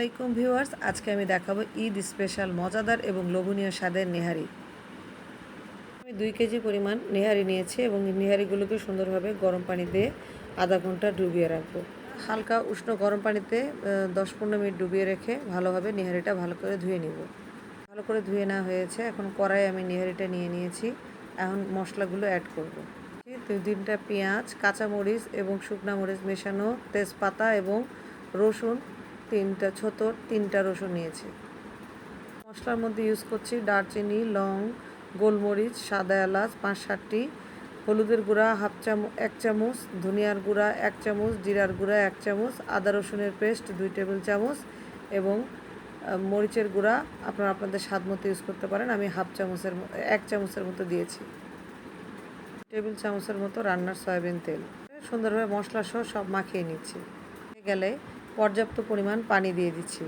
আলাইকুম ভিউয়ার্স, আজকে আমি দেখাবো ঈদ স্পেশাল মজাদার এবং লোভনীয় স্বাদের নেহারি। আমি দুই কেজি পরিমাণ নেহারি নিয়েছি এবং নেহারিগুলোকে সুন্দরভাবে গরম পানি দিয়ে আধা ঘণ্টা ডুবিয়ে রাখব। হালকা উষ্ণ গরম পানিতে দশ পনেরো মিনিট ডুবিয়ে রেখে ভালোভাবে নেহারিটা ভালো করে ধুয়ে নিব। ভালো করে ধুয়ে নেওয়া হয়েছে, এখন কড়াই আমি নেহারিটা নিয়ে নিয়েছি। এখন মশলাগুলো অ্যাড করব। দুই তিনটা পেঁয়াজ, কাঁচামরিচ এবং শুকনা মরিচ মেশানো তেজপাতা এবং রসুন তিনটা ছোট, তিনটা রসুন নিয়েছি। মশলার মধ্যে ইউজ করছি দারচিনি, লং, গোলমরিচ, সাদা এলাচ পাঁচ সাতটি হলুদের গুঁড়া, হাফ চামচ এক চামচ। ধনিয়ার গুঁড়া, এক চামচ। জিরার গুঁড়া, এক চামচ। আদা রসুনের পেস্ট, দুই টেবিল চামচ। এবং মরিচের গুঁড়া আপনারা আপনাদের স্বাদ মতো ইউজ করতে পারেন। আমি হাফ চামচের এক চামচের মতো দিয়েছি। টেবিল চামচের মতো রান্নার সয়াবিন তেল। সুন্দরভাবে মশলা সহ সব মাখিয়ে নিচ্ছি। গেলে পর্যাপ্ত পরিমাণ পানি দিয়ে দিচ্ছি।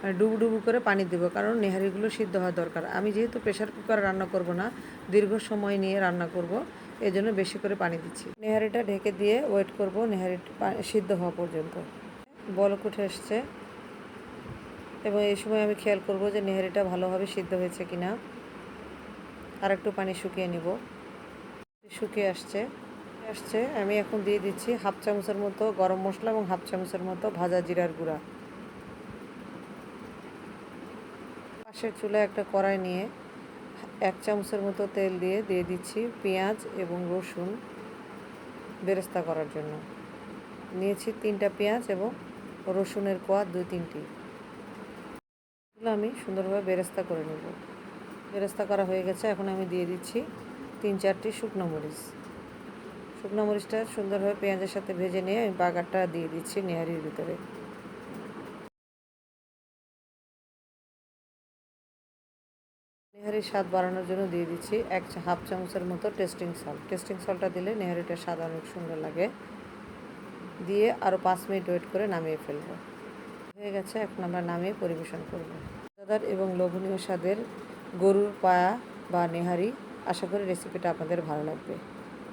মানে ডুবু ডুবু করে পানি দেব, কারণ নেহারিগুলো সিদ্ধ হওয়া দরকার। আমি যেহেতু প্রেশার কুকারে রান্না করব না, দীর্ঘ সময় নিয়ে রান্না করব এই জন্য বেশি করে পানি দিচ্ছি। নেহারিটা ঢেকে দিয়ে ওয়েট করব, নেহারি সিদ্ধ হওয়া পর্যন্ত। বলক উঠে এসছে। এবং এই সময় আমি খেয়াল করব যে নেহারিটা ভালোভাবে সিদ্ধ হয়েছে কিনা। আর একটু পানি শুকিয়ে নিব। শুকিয়ে আসছে। আসছে। আমি এখন দিয়ে দিচ্ছি হাফ চামচের মতো গরম মশলা এবং হাফ চামচের মতো ভাজা জিরার গুঁড়া। পাশের চুলায় একটা কড়াই নিয়ে এক চামচের মতো তেল দিয়ে দিয়ে দিচ্ছি পেঁয়াজ এবং রসুন বেরেস্তা করার জন্য। নিয়েছি তিনটা পেঁয়াজ এবং রসুনের কোয়া দুই তিনটি। এগুলো আমি সুন্দরভাবে বেরেস্তা করে নেব। বেরেস্তা করা হয়ে গেছে। এখন আমি দিয়ে দিচ্ছি তিন চারটি শুকনো মরিচ। শুকনো মরিচটা সুন্দরভাবে পেঁয়াজের সাথে ভেজে নিয়ে আমি বাগারটা দিয়ে দিচ্ছি নেহারির ভিতরে। নেহারির স্বাদ বাড়ানোর জন্য দিয়ে দিচ্ছি এক হাফ চামচের মতো টেস্টিং সল্ট। টেস্টিং সল্টটা দিলে নেহারিটার স্বাদ অনেক সুন্দর লাগে। দিয়ে আরও পাঁচ মিনিট ওয়েট করে নামিয়ে ফেলব। হয়ে গেছে, এখন আমরা নামিয়ে পরিবেশন করব। মজাদার এবং লোভনীয় স্বাদের গরুর পায়া বা নেহারি, আশা করি রেসিপিটা আপনাদের ভালো লাগবে।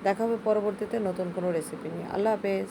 দেখা হবে পরবর্তীতে নতুন কোনো রেসিপি নিয়ে। আল্লাহ হাফেজ।